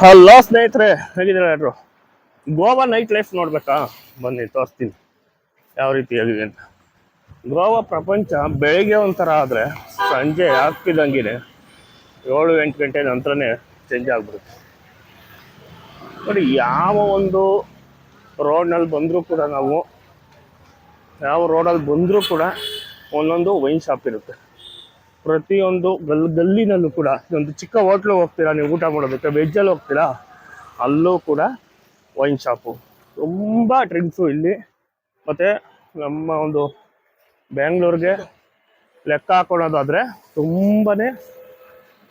Hello ಸ್ನೇಹಿತರೆ, ಹೇಗಿದ್ದೀರಾ ಎಲ್ಲರೂ? ಗೋವಾ ನೈಟ್ ಲೈಫ್ ನೋಡ್ಬೇಕಾ? ಬನ್ನಿ, ತೋರಿಸ್ತೀನಿ. ಯಾವ ರೀತಿ ಆಗಿದೆ ಅಂತ. ಗೋವಾ ಪ್ರಪಂಚ ಬೆಳಿಗ್ಗೆ ಒಂಥರ ಆದರೆ ಸಂಜೆ ಆಗ್ತಿದ್ದಂಗೆ ಏಳು ಎಂಟು ಗಂಟೆ ನಂತರನೇ ಚೇಂಜ್ ಆಗ್ಬಿಡುತ್ತೆ. ನೋಡಿ, ಯಾವ ಒಂದು ರೋಡ್ನಲ್ಲಿ ಬಂದರೂ ಕೂಡ ನಾವು, ಯಾವ ರೋಡಲ್ಲಿ ಬಂದರೂ ಕೂಡ ಒಂದೊಂದು ವೈನ್ ಶಾಪ್ ಇರುತ್ತೆ. ಪ್ರತಿಯೊಂದು ಗಲ್, ಗಲ್ಲಿನಲ್ಲೂ ಕೂಡ ಒಂದು ಚಿಕ್ಕ ಹೋಟ್ಲು ಹೋಗ್ತೀರಾ, ನೀವು ಊಟ ಮಾಡೋದಕ್ಕೆ, ವೆಜ್ಜಲ್ಲಿ ಹೋಗ್ತೀರಾ, ಅಲ್ಲೂ ಕೂಡ ವೈನ್ ಶಾಪು. ತುಂಬ ಡ್ರಿಂಕ್ಸು ಇಲ್ಲಿ. ಮತ್ತು ನಮ್ಮ ಒಂದು ಬ್ಯಾಂಗ್ಳೂರ್ಗೆ ಲೆಕ್ಕ ಹಾಕೊಳ್ಳೋದಾದರೆ ತುಂಬಾ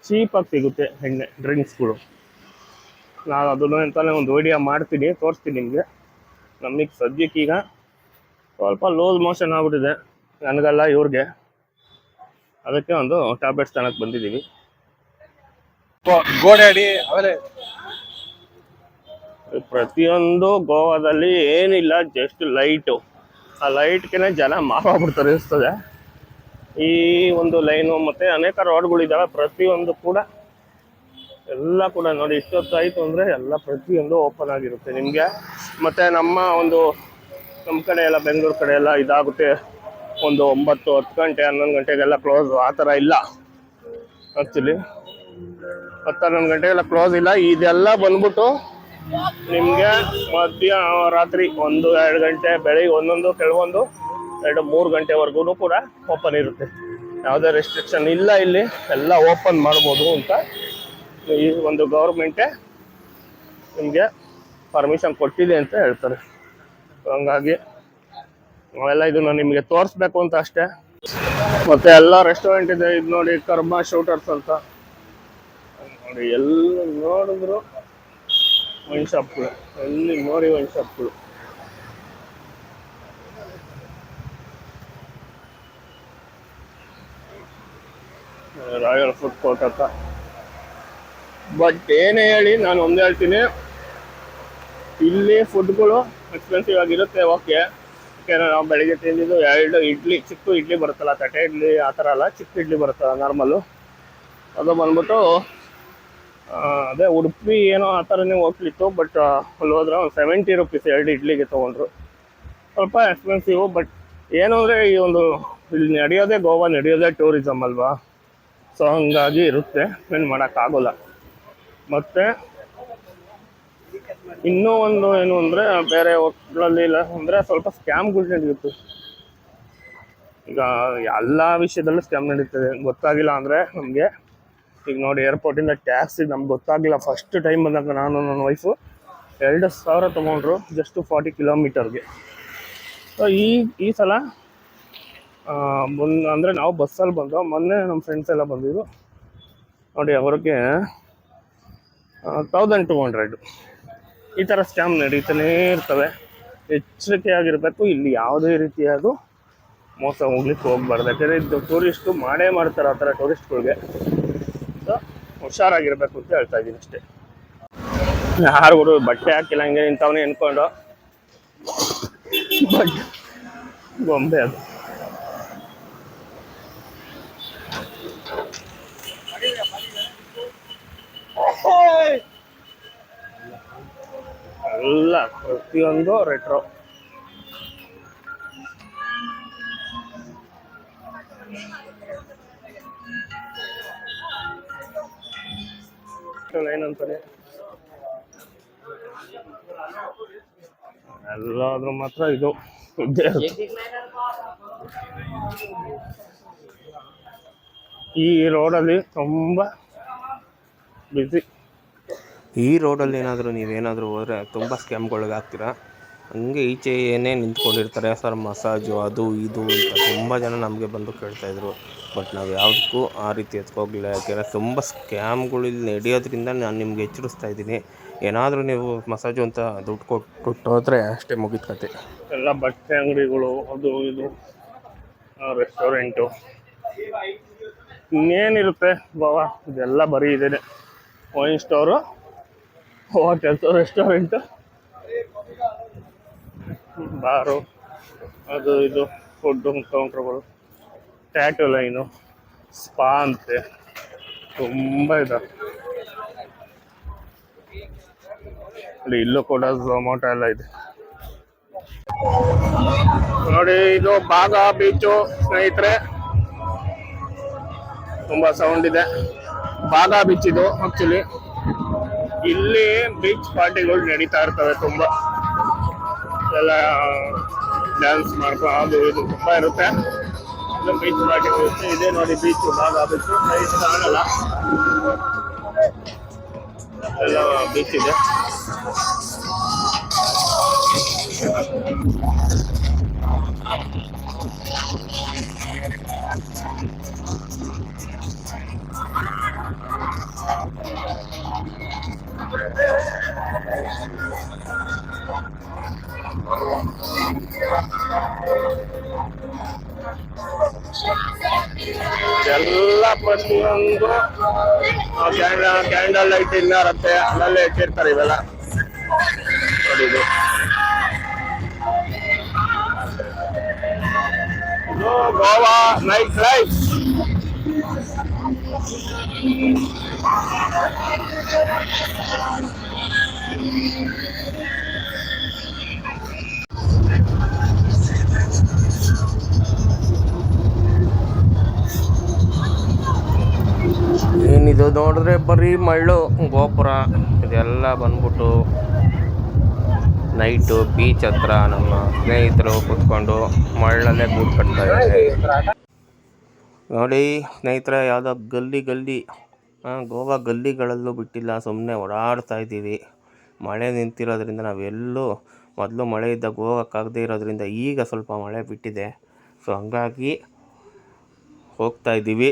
ಚೀಪಾಗಿ ಸಿಗುತ್ತೆ ಎಣ್ಣೆ, ಡ್ರಿಂಕ್ಸ್ಗಳು. ನಾನು ಅದನ್ನು ಅಂತಲೇ ಒಂದು ವಿಡಿಯೋ ಮಾಡ್ತೀನಿ, ತೋರಿಸ್ತೀನಿ ನಿಮಗೆ. ನಮಗೆ ಸದ್ಯಕ್ಕೀಗ ಸ್ವಲ್ಪ ಲೋಸ್ ಮೋಷನ್ ಆಗ್ಬಿಟ್ಟಿದೆ, ನನಗಲ್ಲ ಇವ್ರಿಗೆ. ಅದಕ್ಕೆ ಒಂದು ಟ್ಯಾಬ್ಲೆಟ್ಸ್ ತನಕ ಬಂದಿದ್ದೀವಿ. ಗೋಡಾಡಿ ಆಮೇಲೆ ಪ್ರತಿಯೊಂದು ಗೋವಾದಲ್ಲಿ ಏನಿಲ್ಲ ಜಸ್ಟ್ ಲೈಟು ಆ ಲೈಟ್ಗೆ ಜನ ಮಾರಾಗ್ಬಿಡ್ತಾರೆ ಅನಿಸ್ತದೆ. ಈ ಒಂದು ಲೈನು ಮತ್ತು ಅನೇಕ ರೋಡ್ಗಳಿದ್ದಾವೆ ಪ್ರತಿಯೊಂದು ಕೂಡ ಎಲ್ಲ ಕೂಡ ನೋಡಿ ಇಷ್ಟೊತ್ತಾಯಿತು ಅಂದರೆ ಎಲ್ಲ ಪ್ರತಿಯೊಂದು ಓಪನ್ ಆಗಿರುತ್ತೆ ನಿಮಗೆ. ಮತ್ತು ನಮ್ಮ ಒಂದು ನಮ್ಮ ಕಡೆ ಎಲ್ಲ ಬೆಂಗಳೂರು ಕಡೆ ಎಲ್ಲ ಇದಾಗುತ್ತೆ. ಒಂದು ಒಂಬತ್ತು ಹತ್ತು ಗಂಟೆ, ಹನ್ನೊಂದು ಗಂಟೆಗೆಲ್ಲ ಕ್ಲೋಸ್ ಆ ಥರ ಇಲ್ಲ. ಆ್ಯಕ್ಚುಲಿ ಹತ್ತು, ಹನ್ನೊಂದು ಗಂಟೆಗೆಲ್ಲ ಕ್ಲೋಸ್ ಇಲ್ಲ. ಇದೆಲ್ಲ ಬಂದ್ಬಿಟ್ಟು ನಿಮಗೆ ಮಧ್ಯ ರಾತ್ರಿ ಒಂದು, ಎರಡು ಗಂಟೆ, ಬೆಳಿಗ್ಗೆ ಒಂದೊಂದು, ಕೆಲವೊಂದು, ಎರಡು, ಮೂರು ಗಂಟೆವರೆಗೂ ಕೂಡ ಓಪನ್ ಇರುತ್ತೆ. ಯಾವುದೇ ರೆಸ್ಟ್ರಿಕ್ಷನ್ ಇಲ್ಲ ಇಲ್ಲಿ. ಎಲ್ಲ ಓಪನ್ ಮಾಡ್ಬೋದು ಅಂತ ಈ ಒಂದು ಗೌರ್ಮೆಂಟೇ ನಿಮಗೆ ಪರ್ಮಿಷನ್ ಕೊಟ್ಟಿದೆ ಅಂತ ಹೇಳ್ತಾರೆ. ಹಂಗಾಗಿ ಅವೆಲ್ಲ ಇದನ್ನ ನಿಮಗೆ ತೋರಿಸ್ಬೇಕು ಅಂತ ಅಷ್ಟೇ. ಮತ್ತೆ ಎಲ್ಲ ರೆಸ್ಟೋರೆಂಟ್ ಇದೆ, ಇದು ನೋಡಿ ಕರ್ಮ ಶೂಟರ್ಸ್ ಅಂತ. ನೋಡಿ, ಎಲ್ಲ ನೋಡಿದ್ರು ವೈನ್ ಶಾಪ್ಗಳು ಎಲ್ಲಿ ನೋಡಿ ವೈನ್ ಶಾಪ್ಗಳು ರಾಯಲ್ ಫುಡ್ ಕೋರ್ಟ್ ಅಂತ ಬಟ್ ಏನೇ ಹೇಳಿ ನಾನು ಒಂದೇ ಹೇಳ್ತೀನಿ. ಇಲ್ಲಿ ಫುಡ್ಗಳು ಎಕ್ಸ್ಪೆನ್ಸಿವ್ ಆಗಿರುತ್ತೆ ಓಕೆ ಯಾಕೆಂದ್ರೆ ನಾವು ಬೆಳಿಗ್ಗೆ ತಿಂದಿದ್ದು ಎರಡು ಇಡ್ಲಿ, ಚಿಕ್ಕ ಇಡ್ಲಿ ಬರುತ್ತಲ್ಲ, ತಟ್ಟೆ ಇಡ್ಲಿ, ಆ ಥರ ಅಲ್ಲ, ಚಿಕ್ಕ ಇಡ್ಲಿ ಬರುತ್ತಲ್ಲ ನಾರ್ಮಲ್ಲು ಅದು ಬಂದ್ಬಿಟ್ಟು ಅದೇ ಉಡುಪಿ ಏನೋ ಆ ಥರನೇ ಹೋಗ್ಲಿತ್ತು ಬಟ್ ಅಲ್ಲಿ ಹೋದ್ರೆ ಒಂದು ಸೆವೆಂಟಿ ರುಪೀಸ್ ಎರಡು ಇಡ್ಲಿಗೆ ತೊಗೊಂಡ್ರು. ಸ್ವಲ್ಪ ಎಕ್ಸ್ಪೆನ್ಸಿವ್ ಬಟ್ ಏನು ಅಂದರೆ ಈ ಒಂದು ಇಲ್ಲಿ ನಡೆಯೋದೇ ಗೋವಾ, ನಡೆಯೋದೇ ಟೂರಿಸಮ್ ಅಲ್ವಾ? ಸೊ ಹಂಗಾಗಿ ಇರುತ್ತೆ ಏನು ಮಾಡೋಕ್ಕಾಗೋಲ್ಲ. ಮತ್ತು ಇನ್ನೂ ಒಂದು ಏನು ಅಂದರೆ ಬೇರೆ ಹೋಟ್ಲಲ್ಲಿ ಇಲ್ಲ ಅಂದರೆ ಸ್ವಲ್ಪ ಸ್ಕ್ಯಾಮ್ಗಳು ನಡೆಯುತ್ತೆ ಈಗ ಎಲ್ಲ ವಿಷಯದಲ್ಲೂ ಸ್ಕ್ಯಾಮ್ ನಡೀತದೆ. ಗೊತ್ತಾಗಿಲ್ಲ ಅಂದರೆ ನಮಗೆ ಈಗ ನೋಡಿ ಏರ್ಪೋರ್ಟಿಂದ ಟ್ಯಾಕ್ಸಿ ನಮ್ಗೆ ಗೊತ್ತಾಗಿಲ್ಲ ಫಸ್ಟ್ ಟೈಮ್ ಬಂದಾಗ ನಾನು, ನನ್ನ ವೈಫು ಎರಡು ಸಾವಿರ ತೊಗೊಂಡ್ರು ಜಸ್ಟ್ ಫಾರ್ಟಿ ಕಿಲೋಮೀಟರ್ಗೆ ಸೊ ಈ ಈ ಸಲ ಬಂದು ಅಂದರೆ ನಾವು ಬಸ್ಸಲ್ಲಿ ಬಂದು ಮೊನ್ನೆ ನಮ್ಮ ಫ್ರೆಂಡ್ಸ್ ಎಲ್ಲ ಬಂದಿದ್ರು. ನೋಡಿ ಅವ್ರಿಗೆ ತೌಸಂಡ್ ಟು ಹಂಡ್ರೆಡ್ ಈ ಥರ ಸ್ಕ್ಯಾಮ್ ನಡೀತಾನೇ ಇರ್ತವೆ. ಎಚ್ಚರಿಕೆಯಾಗಿರಬೇಕು. ಇಲ್ಲಿ ಯಾವುದೇ ರೀತಿಯಾದ ಮೋಸ ಹೋಗ್ಲಿಕ್ಕೆ ಹೋಗ್ಬಾರ್ದು. ಯಾಕಂದರೆ ಇದು ಟೂರಿಸ್ಟು ಮಾಡೇ ಮಾಡ್ತಾರೆ ಆ ಥರ ಟೂರಿಸ್ಟ್ಗಳಿಗೆ ಸೊ ಹುಷಾರಾಗಿರಬೇಕು ಅಂತ ಹೇಳ್ತಾ ಇದ್ದೀನಿ ಅಷ್ಟೇ. ಯಾರು ಬಟ್ಟೆ ಹಾಕಿಲ್ಲ, ಹಂಗೆ ನಿಂತವನೇ ಎನ್ಕೊಂಡು ಬಟ್ ಗೊಂಬೆ ಅದು. ಎಲ್ಲ ಪ್ರತಿಯೊಂದು ರೆಟ್ರೋ ಏನಂತಾನೆ ಎಲ್ಲಾದ್ರೂ ಮಾತ್ರ ಇದು. ಈ ರೋಡಲ್ಲಿ ತುಂಬ ಬಿಸಿ ಈ ರೋಡಲ್ಲಿ ಏನಾದರೂ ನೀವೇನಾದರೂ ಹೋದರೆ ತುಂಬ ಸ್ಕ್ಯಾಮ್ಗಳಿಗೆ ಆಗ್ತೀರಾ ಹಂಗೆ ಈಚೆ ಏನೇ ನಿಂತ್ಕೊಂಡಿರ್ತಾರೆ ಸರ್ ಮಸಾಜು ಅದು ಇದು ಅಂತ. ತುಂಬ ಜನ ನಮಗೆ ಬಂದು ಕೇಳ್ತಾಯಿದ್ರು ಬಟ್ ನಾವು ಯಾವುದಕ್ಕೂ ಆ ರೀತಿ ಎತ್ಕೋಗಿಲ್ಲ ಯಾಕೆಂದರೆ ತುಂಬ ಸ್ಕ್ಯಾಮ್ಗಳು ಇಲ್ಲಿ ನಡೆಯೋದ್ರಿಂದ ನಾನು ನಿಮ್ಗೆ ಎಚ್ಚರಿಸ್ತಾ ಇದ್ದೀನಿ. ಏನಾದರೂ ನೀವು ಮಸಾಜು ಅಂತ ದುಡ್ಡು ಕೊಟ್ಟು ಹೋದರೆ ಅಷ್ಟೇ ಮುಗಿದ ಕತೆ. ಎಲ್ಲ ಬಟ್ಟೆ ಅಂಗಡಿಗಳು, ಅದು ಇದು ರೆಸ್ಟೋರೆಂಟು ಇನ್ನೇನಿರುತ್ತೆ ಬಾವಾ? ಇದೆಲ್ಲ ಬರೀ ಇದೆ wine store hotels restaurant bar. ಅದು ಇದು ಫುಡ್ ಕೌಂಟ್ರುಗಳು ಟ್ಯಾಟು ಲೈನು ಸ್ಪಾ ಅಂತೆ. ತುಂಬ ಇದೆ. ನೋಡಿ ಇಲ್ಲೂ ಕೂಡ ಝೊಮೊಟೊ ಎಲ್ಲ ಇದೆ. ನೋಡಿ, ಇದು ಬಾಗ ಬೀಚು ಸ್ನೇಹಿತರೆ. ತುಂಬಾ ಸೌಂಡ್ ಇದೆ. ಬಾಗ ಬೀಚ್ ಇದು ಆಕ್ಚುಲಿ ಇಲ್ಲಿ ಬೀಚ್ ಪಾರ್ಟಿಗಳು ನಡೀತಾ ಇರ್ತವೆ ತುಂಬಾ. ಎಲ್ಲ ಡ್ಯಾನ್ಸ್ ಮಾಡ್ಕೊ ಅದು ಇದು ತುಂಬಾ ಇರುತ್ತೆ. ಬೀಚ್ ಪಾರ್ಟಿ ಇರುತ್ತೆ ಇದೇ ನೋಡಿ ಬೀಚ್ ಭಾಗ ಬೀಚ್ ನೈಟ್ ಆಗಲ್ಲ ಎಲ್ಲ ಬೀಚ್ ಇದೆ. ಎಲ್ಲ ಪ್ರತಿಯೊಂದು ಕ್ಯಾಂಡಲ್ ಲೈಟ್ ಇಲ್ಲ ಇರುತ್ತೆ ಅಲ್ಲಲ್ಲೇ ಇಟ್ಟಿರ್ತಾರೆ ಇವೆಲ್ಲ. ನೋಡಿ ಇದು ಇದು ಗೋವಾ, ನೈಟ್ ಲೈಫ್. ಏನಿದು ನೋಡಿದ್ರೆ ಬರೀ ಮಳ್ಳು, ಗೋಪುರ, ಇದೆಲ್ಲ ಬಂದ್ಬಿಟ್ಟು ನೈಟು ಬೀಚ್ ಹತ್ರ ನಮ್ಮ ಸ್ನೇಹಿತರು ಕೂತ್ಕೊಂಡು ಮಳ್ಳಲ್ಲೇ ಗೂಡು ಕಟ್ತಾ ಇದ್ದಾರೆ. ನೋಡಿ ಸ್ನೇಹಿತರೆ, ಯಾವುದೋ ಗಲ್ಲಿ ಗಲ್ಲಿ ಗೋವಾ ಗಲ್ಲಿಗಳಲ್ಲೂ ಬಿಟ್ಟಿಲ್ಲ ಸುಮ್ಮನೆ ಓಡಾಡ್ತಾ ಇದ್ದೀವಿ. ಮಳೆ ನಿಂತಿರೋದ್ರಿಂದ ನಾವೆಲ್ಲೂ ಮೊದಲು ಮಳೆ ಇದ್ದಾಗ ಹೋಗೋಕ್ಕಾಗದೇ ಇರೋದ್ರಿಂದ ಈಗ ಸ್ವಲ್ಪ ಮಳೆ ಬಿಟ್ಟಿದೆ. ಸೊ ಹಂಗಾಗಿ ಹೋಗ್ತಾ ಇದ್ದೀವಿ.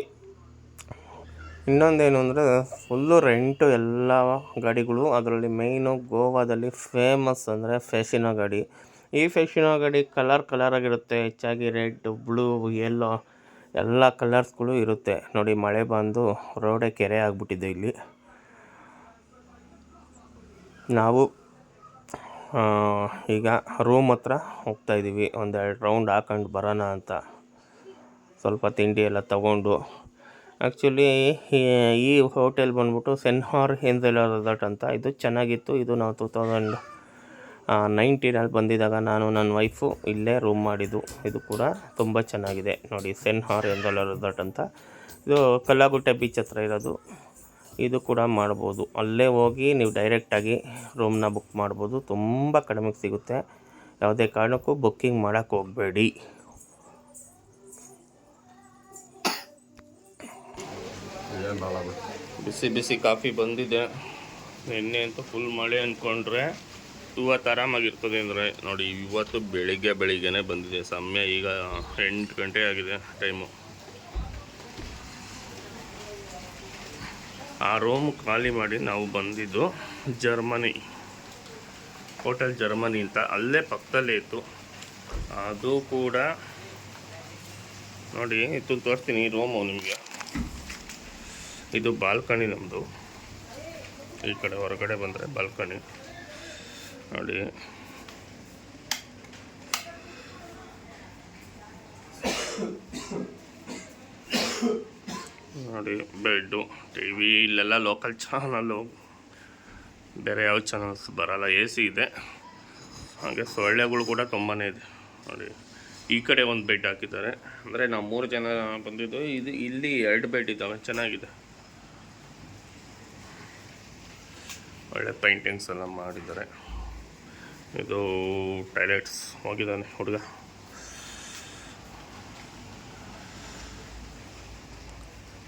ಇನ್ನೊಂದೇನು ಅಂದರೆ ಫುಲ್ಲು ರೆಂಟು ಎಲ್ಲ ಗಾಡಿಗಳು, ಅದರಲ್ಲಿ ಮೇಯ್ನು ಗೋವಾದಲ್ಲಿ ಫೇಮಸ್ ಅಂದರೆ ಫ್ಯಾಷಿನೋ ಗಾಡಿ. ಈ ಫೆಷಿನೋ ಗಾಡಿ ಕಲರ್ ಕಲರ್ ಆಗಿರುತ್ತೆ, ಹೆಚ್ಚಾಗಿ ರೆಡ್ ಬ್ಲೂ ಯೆಲ್ಲೋ ಎಲ್ಲ ಕಲರ್ಸ್ಗಳು ಇರುತ್ತೆ. ನೋಡಿ, ಮಳೆ ಬಂದು ರೋಡೇ ಕೆರೆ ಆಗಿಬಿಟ್ಟಿದೆ ಇಲ್ಲಿ. ನಾವು ಈಗ ರೂಮ್ ಹತ್ರ ಹೋಗ್ತಾ ಇದ್ದೀವಿ. ಒಂದೆರಡು ರೌಂಡ್ ಹಾಕೊಂಡು ಬರೋಣ ಅಂತ. ಸ್ವಲ್ಪ ತಿಂಡಿ ಎಲ್ಲ ತಗೊಂಡು. ಆ್ಯಕ್ಚುಲಿ ಈ ಹೋಟೆಲ್ ಬಂದ್ಬಿಟ್ಟು ಸೆನ್ಹಾರ್ ಹೆಂಜೆಲ್ ರೆಸಾರ್ಟ್ ಅಂತ. ಇದು ಚೆನ್ನಾಗಿತ್ತು. ಇದು ನಾವು ಟೂ ತೌಸಂಡ್ ನೈನ್ಟೀನಲ್ಲಿ ಬಂದಿದ್ದಾಗ ನಾನು ನನ್ನ ವೈಫು ಇಲ್ಲೇ ರೂಮ್ ಮಾಡಿದ್ದು. ಇದು ಕೂಡ ತುಂಬ ಚೆನ್ನಾಗಿದೆ. ನೋಡಿ ಸೆನ್ಹಾರ್ ಹೆಂಜೆಲ್ ರೆಸಾರ್ಟ್ ಅಂತ. ಇದು ಕಲ್ಲಾಗುಟ್ಟೆ ಬೀಚ್ ಹತ್ರ ಇರೋದು. ಇದು ಕೂಡ ಮಾಡ್ಬೋದು. ಅಲ್ಲೇ ಹೋಗಿ ನೀವು ಡೈರೆಕ್ಟಾಗಿ ರೂಮ್ನ ಬುಕ್ ಮಾಡ್ಬೋದು. ತುಂಬ ಕಡಿಮೆಗೆ ಸಿಗುತ್ತೆ. ಯಾವುದೇ ಕಾರಣಕ್ಕೂ ಬುಕ್ಕಿಂಗ್ ಮಾಡೋಕ್ಕೆ ಹೋಗಬೇಡಿ. ಬಿಸಿ ಬಿಸಿ ಕಾಫಿ ಬಂದಿದೆ. ನಿನ್ನೆ ಅಂತೂ ಫುಲ್ ಮಳೆ ಅಂದ್ಕೊಂಡ್ರೆ ಇವತ್ತು ಆರಾಮಾಗಿರ್ತದೆ ಅಂದರೆ ನೋಡಿ, ಇವತ್ತು ಬೆಳಿಗ್ಗೆ ಬೆಳಿಗ್ಗೆನೇ ಬಂದಿದೆ. ಸಮಯ ಈಗ ಎಂಟು ಗಂಟೆ ಆಗಿದೆ ಟೈಮು ಆ ರೂಮ್ ಖಾಲಿ ಮಾಡಿ ನಾವು ಬಂದಿದ್ದು ಜರ್ಮನಿ. ಹೋಟೆಲ್ ಜರ್ಮನಿ ಅಂತ ಅಲ್ಲೇ ಪಕ್ಕದಲ್ಲೇ ಇತ್ತು. ಅದು ಕೂಡ ನೋಡಿ ಇದು ತೋರಿಸ್ತೀನಿ ಈ ರೂಮು ನಿಮಗೆ. ಇದು ಬಾಲ್ಕನಿ ನಮ್ಮದು ಈ ಕಡೆ ಹೊರಗಡೆ ಬಂದರೆ ಬಾಲ್ಕನಿ ನೋಡಿ. ನೋಡಿ, ಬೆಡ್ಡು, ಟಿ ವಿ, ಇಲ್ಲೆಲ್ಲ ಲೋಕಲ್ ಚಾನಲ್ಲು ಬೇರೆ ಯಾವ ಚಾನಲ್ಸ್ ಬರಲ್ಲ ಎ ಸಿ ಇದೆ. ಹಾಗೆ ಸೊಳ್ಳೆಗಳು ಕೂಡ ತುಂಬಾ ಇದೆ. ನೋಡಿ, ಈ ಕಡೆ ಒಂದು ಬೆಡ್ ಹಾಕಿದ್ದಾರೆ. ಅಂದರೆ ನಾವು ಮೂರು ಜನ ಬಂದಿದ್ದು, ಇದು ಇಲ್ಲಿ ಎರಡು ಬೆಡ್ ಇದ್ದಾವೆ, ಚೆನ್ನಾಗಿದೆ. ಒಳ್ಳೆ ಪೇಂಟಿಂಗ್ಸ್ ಎಲ್ಲ ಮಾಡಿದ್ದಾರೆ. ಇದು ಟಾಯ್ಲೆಟ್ಸ್ ಹೋಗಿದ್ದಾನೆ ಹುಡುಗ.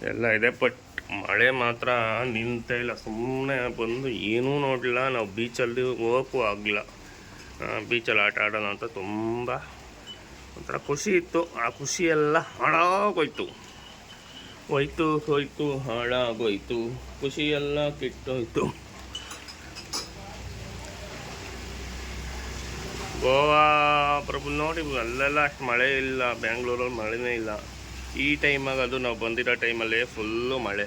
ಎಲ್ಲ ಇದೆ ಬಟ್ ಮಳೆ ಮಾತ್ರ ನಿಂತ ಇಲ್ಲ. ಸುಮ್ಮನೆ ಬಂದು ಏನೂ ನೋಡಲಿಲ್ಲ. ನಾವು ಬೀಚಲ್ಲಿ ಹೋಗೋಕ್ಕೂ ಆಗಲಿಲ್ಲ. ಬೀಚಲ್ಲಿ ಆಟ ಆಡೋಣ ಅಂತ ತುಂಬ ಒಂಥರ ಖುಷಿ ಇತ್ತು. ಆ ಖುಷಿಯೆಲ್ಲ ಹಾಳಾಗೋಯ್ತು. ಹೋಯ್ತು ಹೋಯ್ತು, ಹಾಳಾಗೋಯ್ತು. ಖುಷಿಯೆಲ್ಲ ಕೆಟ್ಟೋಯ್ತು. ಗೋವಾ ಪ್ರಭು ನೋಡಿ, ಅಲ್ಲೆಲ್ಲ ಅಷ್ಟು ಮಳೆ ಇಲ್ಲ. ಬೆಂಗಳೂರಲ್ಲಿ ಮಳೆನೇ ಇಲ್ಲ. ಈ ಟೈಮಾಗ ಅದು ನಾವು ಬಂದಿರೋ ಟೈಮಲ್ಲಿ ಫುಲ್ಲು ಮಳೆ.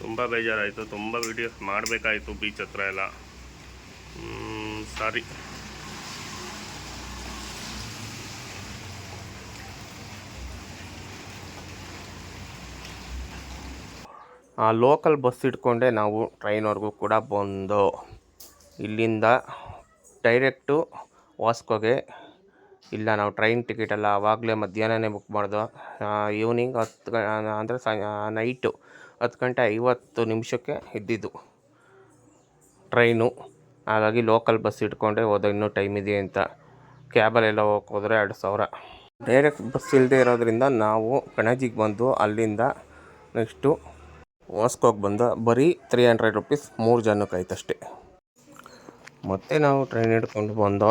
ತುಂಬ ಬೇಜಾರಾಯಿತು, ತುಂಬ ವೀಡಿಯೋಸ್ ಮಾಡಬೇಕಾಯಿತು ಬೀಚ್ ಹತ್ರ ಎಲ್ಲ. ಸಾರಿ. ಆ ಲೋಕಲ್ ಬಸ್ ಇಟ್ಕೊಂಡೆ ನಾವು ಟ್ರೈನ್ವರೆಗೂ ಕೂಡ ಬಂದು. ಇಲ್ಲಿಂದ ಡೈರೆಕ್ಟು ವಾಸ್ಕೋಗೆ ಇಲ್ಲ, ನಾವು ಟ್ರೈನ್ ಟಿಕೆಟ್ ಎಲ್ಲ ಆವಾಗಲೇ ಮಧ್ಯಾಹ್ನನೇ ಬುಕ್ ಮಾಡಿದ್ವು ಈವ್ನಿಂಗ್ ಹತ್ತು ಗ ಅಂದರೆ ಸಾಯ ನೈಟು ಹತ್ತು ಗಂಟೆ ಐವತ್ತು ನಿಮಿಷಕ್ಕೆ ಇದ್ದಿದ್ದು ಟ್ರೈನು. ಹಾಗಾಗಿ ಲೋಕಲ್ ಬಸ್ ಇಟ್ಕೊಂಡೆ ಹೋದ, ಇನ್ನೂ ಟೈಮ್ ಇದೆ ಅಂತ. ಕ್ಯಾಬಲ್ಲೆಲ್ಲ ಹೋಗಕ್ಕೆ ಹೋದರೆ ಎರಡು ಸಾವಿರ. ಡೈರೆಕ್ಟ್ ಬಸ್ ಇಲ್ಲದೆ ಇರೋದ್ರಿಂದ ನಾವು ಪಣಜಿಗೆ ಬಂದು ಅಲ್ಲಿಂದ ನೆಕ್ಸ್ಟು ವಾಸ್ಕೋಗೆ ಬಂದ ಬರೀ ತ್ರೀ ಹಂಡ್ರೆಡ್ ರುಪೀಸ್ ಮೂರು ಜನಕ್ಕೆ ಆಯ್ತಷ್ಟೇ. ಮತ್ತೆ ನಾವು ಟ್ರೈನ್ ಹಿಡ್ಕೊಂಡು ಬಂದೋ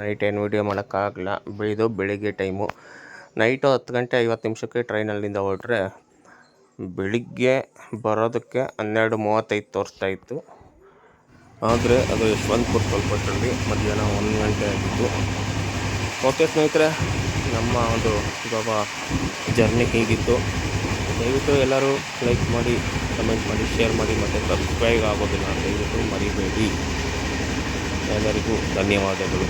ನೈಟ್ ಏನು ವೀಡಿಯೋ ಮಾಡೋಕ್ಕಾಗಲ್ಲ. ಇದು ಬೆಳಿಗ್ಗೆ ಟೈಮು. ನೈಟು ಹತ್ತು ಗಂಟೆ ಐವತ್ತು ನಿಮಿಷಕ್ಕೆ ಟ್ರೈನಲ್ಲಿಂದ ಹೊರಟ್ರೆ ಬೆಳಿಗ್ಗೆ ಬರೋದಕ್ಕೆ ಹನ್ನೆರಡು ಮೂವತ್ತೈದು ತೋರಿಸ್ತಾ ಇತ್ತು. ಆದರೆ ಅದು ಯಶವಂತಪುರ ತಲುಪಟ್ಟಲ್ಲಿ ಮಧ್ಯಾಹ್ನ ಒಂದು ಗಂಟೆ ಆಗಿತ್ತು. ಓಕೆ ಸ್ನೇಹಿತರೆ, ನಮ್ಮ ಒಂದು ಇವಾಗ ಜರ್ನಿ ಹೀಗಿತ್ತು. ದಯವಿಟ್ಟು ಎಲ್ಲರೂ ಲೈಕ್ ಮಾಡಿ, ಕಮೆಂಟ್ ಮಾಡಿ, ಶೇರ್ ಮಾಡಿ, ಮತ್ತು ಸಬ್ಸ್ಕ್ರೈಬ್ ಆಗೋದನ್ನು ದಯವಿಟ್ಟು ಮರಿಬೇಡಿ. ಎಲ್ಲರಿಗೂ ಧನ್ಯವಾದಗಳು.